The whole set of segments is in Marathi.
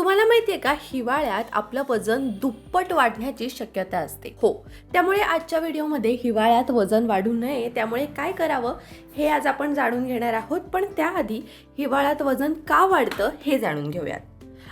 तुम्हाला माहितीये का हिवाळ्यात आपलं वजन दुप्पट वाढण्याची शक्यता असते. हो त्यामुळे आजच्या व्हिडिओमध्ये हिवाळ्यात वजन वाढू नये त्यामुळे काय करावं हे आज आपण जाणून घेणार आहोत पण त्याआधी हिवाळ्यात वजन का वाढतं हे जाणून घेऊयात.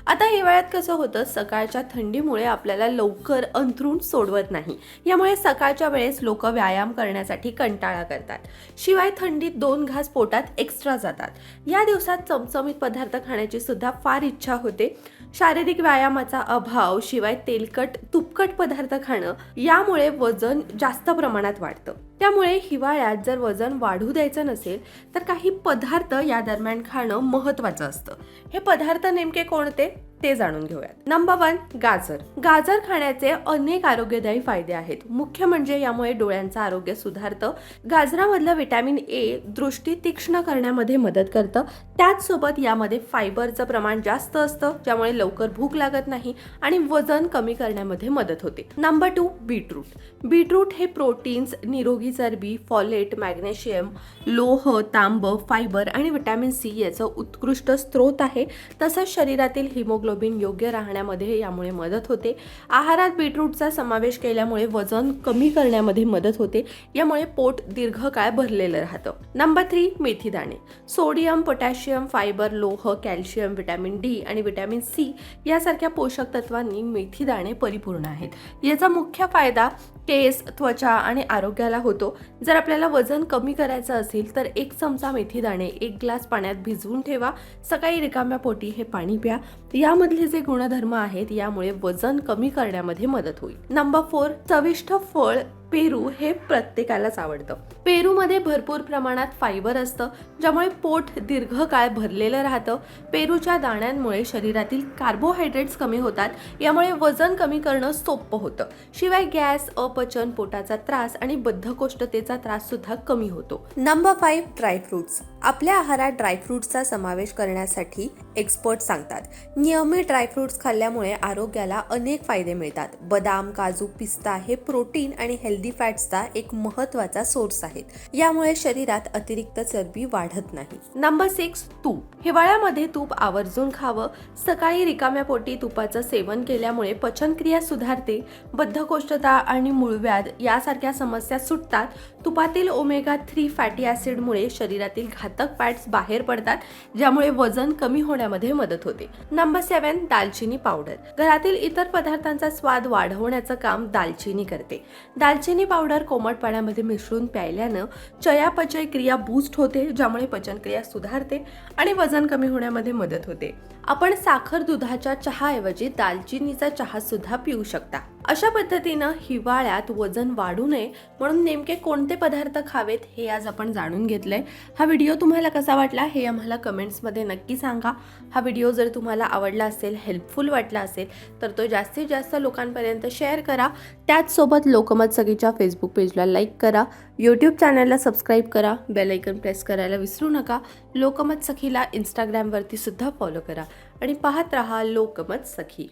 आता हिवाळ्यात कसं होतं सकाळच्या थंडीमुळे आपल्याला लवकर अंथरूण सोडवत नाही. यामुळे सकाळच्या वेळेस लोक व्यायाम करण्यासाठी कंटाळा करतात. शिवाय थंडीत दोन घास पोटात एक्स्ट्रा जातात. या दिवसात चमचमीत पदार्थ खाण्याची सुद्धा फार इच्छा होते. शारीरिक व्यायामाचा अभाव शिवाय तेलकट तुपकट पदार्थ खाणं यामुळे वजन जास्त प्रमाणात वाढतं. त्यामुळे हिवाळ्यात जर वजन वाढू द्यायचं नसेल तर काही पदार्थ या दरम्यान खाणं महत्त्वाचं असतं. हे पदार्थ नेमके कोणते? ते जाणून घेऊयात. नंबर वन गाजर. गाजर खाण्याचे अनेक आरोग्यदायी फायदे आहेत. मुख्य म्हणजे यामुळे डोळ्यांचं आरोग्य सुधारतं गाजरामधलं विटॅमिन ए दृष्टी तीक्ष्ण करण्यामध्ये मदत करतं त्याचसोबत यामध्ये फायबरचं प्रमाण जास्त असतं ज्यामुळे लवकर भूक लागत नाही आणि वजन कमी करण्यामध्ये मदत होते. नंबर टू बीटरूट बीटरूट हे प्रोटीन्स निरोगी चरबी फॉलेट मॅग्नेशियम लोह तांब फायबर आणि विटॅमिन सी याचं उत्कृष्ट स्रोत आहे. तसंच शरीरातील हिमोग्लोबिन योग्य राहण्यामध्ये यामुळे मदत होते. आहारात बीटरूटचा समावेश केल्यामुळे वजन कमी करण्यामध्ये मदत होते. यामुळे पोट दीर्घकाळ भरलेलं राहतं. नंबर थ्री मेथी दाणे सोडियम पोटॅशियम फायबर लोह कॅल्शियम विटॅमिन डी आणि विटॅमिन सी यासारख्या पोषक तत्वांनी मेथी दाणे परिपूर्ण आहेत. याचा मुख्य फायदा केस त्वचा आणि आरोग्याला होतो. जर आपल्याला वजन कमी करायचं असेल तर एक चमचा मेथी दाणे एक ग्लास पाण्यात भिजवून ठेवा. सकाळी रिकाम्या पोटी हे पाणी प्या. यामधले जे गुणधर्म आहेत यामुळे वजन कमी करण्यामध्ये मदत होईल. नंबर फोर चविष्ट फळ पेरू हे प्रत्येकालाच आवडतं. पेरूमध्ये भरपूर प्रमाणात फायबर असतं ज्यामुळे पोट दीर्घकाळ भरलेलं राहतं. पेरूच्या दाण्यांमुळे शरीरातील कार्बोहायड्रेट्स कमी होतात यामुळे वजन कमी करणं सोपं होतं. शिवाय गॅस अपचन पोटाचा त्रास आणि बद्धकोष्ठतेचा त्रास सुद्धा कमी होतो. नंबर फाईव्ह ड्रायफ्रुट्स आपल्या आहारात ड्रायफ्रुट्सचा समावेश करण्यासाठी एक्सपर्ट सांगतात नियमित ड्रायफ्रुट्स खाल्ल्यामुळे आरोग्याला अनेक फायदे मिळतात. बदाम काजू पिस्ता हे प्रोटीन आणि हेल्थ हेल्दी फॅट्सचा एक महत्त्वाचा सोर्स आहेत. यामुळे शरीरात अतिरिक्त चरबी वाढत नाही. नंबर सिक्स तूप. हिवाळ्यामध्ये तूप आवर्जून खावं. सकाळी रिकाम्या पोटी तुपाचं सेवन केल्यामुळे पचनक्रिया सुधारते. बद्धकोष्ठता आणि मूळव्याध यासारख्या समस्या सुटतात. तुपातील ओमेगा थ्री फॅटी ऍसिडमुळे शरीरातील घातक फॅट्स बाहेर पडतात ज्यामुळे वजन कमी होण्यामध्ये मदत होते. नंबर सेवन दालचिनी पावडर घरातील इतर पदार्थांचा स्वाद वाढवण्याचं काम दालचिनी करते. दालचिनी पावडर कोमट पाण्यामध्ये मिसळून प्यायल्यानं चयापचय क्रिया बूस्ट होते ज्यामुळे पचनक्रिया सुधारते आणि वजन कमी होण्यामध्ये मदत होते. आपण साखर दुधाच्या चहाऐवजी दालचिनीचा चहा सुद्धा पिऊ शकता. अशा पद्धतीनं हिवाळ्यात वजन वाढू नये म्हणून नेमके कोणते पदार्थ खावेत हे आज आपण जाणून घेतलंय. हा व्हिडिओ तुम्हाला कसा वाटला हे आम्हाला कमेंट्समध्ये नक्की सांगा. हा व्हिडिओ जर तुम्हाला आवडला असेल हेल्पफुल वाटला असेल तर तो जास्तीत जास्त लोकांपर्यंत शेअर करा. त्याचसोबत लोकमत सगळी सगळीच्या फेसबुक पेजला लाईक करा. यूट्यूब चॅनलला सबस्क्राईब करा. बेलायकन प्रेस करायला विसरू नका. लोकमत सखीला इंस्टाग्रामवरती सुद्धा फॉलो करा. आणि पाहत रहा लोकमत सखी.